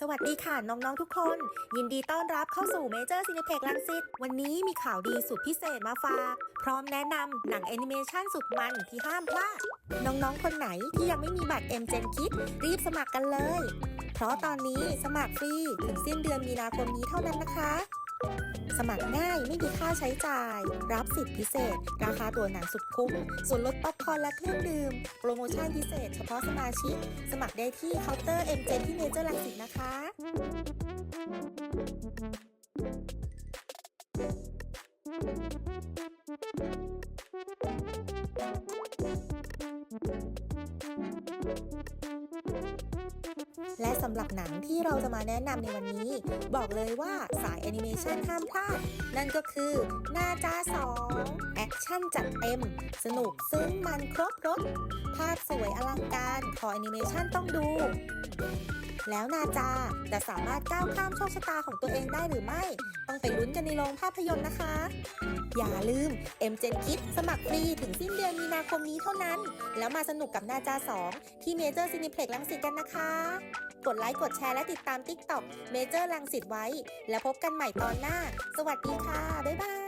สวัสดีค่ะ น้อง ๆ ทุกคน ยินดีต้อนรับเข้าสู่เมเจอร์ซีนิเพ็กลังสิตวันนี้มีข่าวดีสุดพิเศษมาฝาก พร้อมแนะนำหนังแอนิเมชันสุดมันที่ห้ามพลาด น้อง ๆ คนไหนที่ยังไม่มีบัตร M Gen Kid รีบสมัครกันเลย เพราะตอนนี้สมัครฟรี ถึงสิ้นเดือนมีนาคมนี้เท่านั้นนะคะ สมัครง่ายไม่มีค่าใช้จ่าย รับสิทธิพิเศษ ราคาตั๋วหนังสุดคุ้ม ส่วนลดป๊อปคอร์นและเครื่องดื่ม โปรโมชั่นพิเศษเฉพาะสมาชิก สมัครได้ที่เคาน์เตอร์ M Gen ที่เมเจอร์ลังสิตนะคะ และสำหรับหนังที่เราจะมาแนะนำในวันนี้ บอกเลยว่าสายแอนิเมชันห้ามพลาด นั่นก็คือนาจ้า2แอคชั่นจัดเต็ม สนุกซึ้งมันครบรถ ภาพสวยอลังการ ขอแอนิเมชันต้องดู แล้วนาจาจะสามารถก้าวข้ามโชคชะตาของตัวเองได้หรือไม่ ต้องไปลุ้นกันในโรงภาพยนตร์นะคะ อย่าลืม M Gen Kit สมัครฟรีถึงสิ้นเดือนมีนาคมนี้เท่านั้น แล้วมาสนุกกับนาจา 2 ที่ Major Cineplex ลังสิตกันนะคะ กดไลค์กดแชร์และติดตาม TikTok Major ลังสิตไว้ แล้วพบกันใหม่ตอนหน้า สวัสดีค่ะ บ๊ายบาย